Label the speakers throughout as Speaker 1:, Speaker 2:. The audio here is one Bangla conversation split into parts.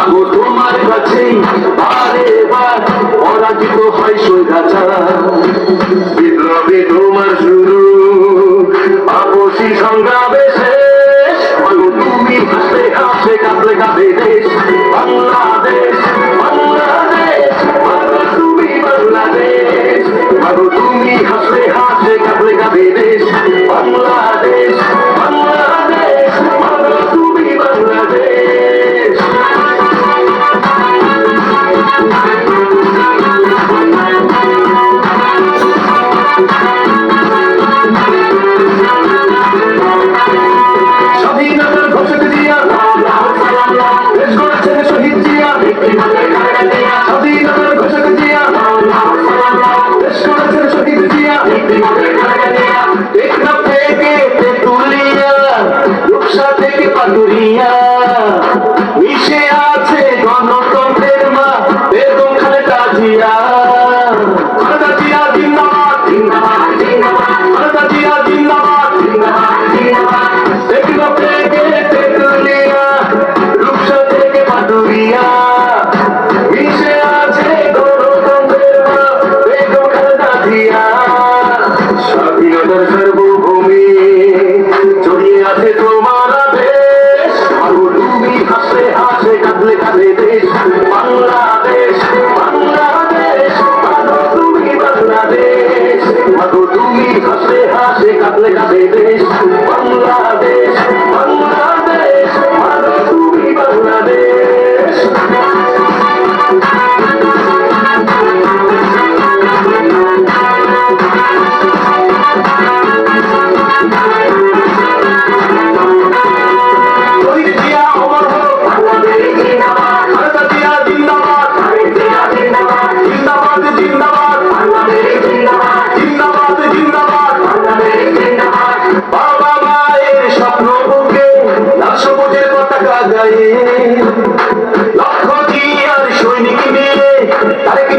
Speaker 1: মাগো, তোমার কাছে বারে বার পরাজিত হয় সোজাছা বিপ্লবে তোমার শুরু, আপসি সংগ্রামে শেষ। মাগো, তুমি হাসে হাসে কাঁদলে কাঁদে দেশ বাংলা تندوری প্রভুকে লাল সবুজের পতাকা গায়ে লক্ষ জিয়ার সৈনিক নিয়ে তারেক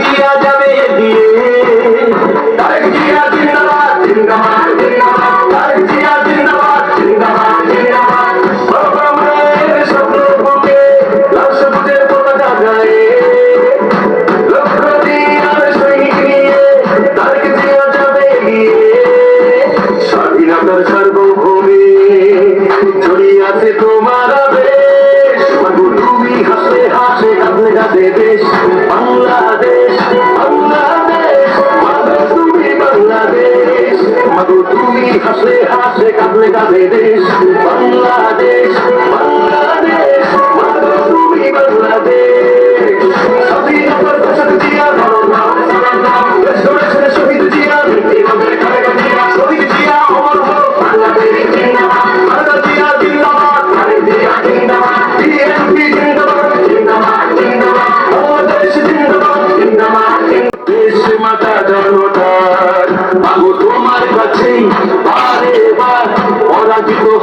Speaker 1: হাসে হাসে কাঁদলে কাঁদে দেশ। বাংলাদেশ বাংলাদেশ বাংলাদেশ।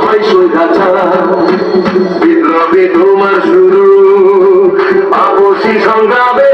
Speaker 1: হয় তোমার শুরু। আপসি সংগ্রামে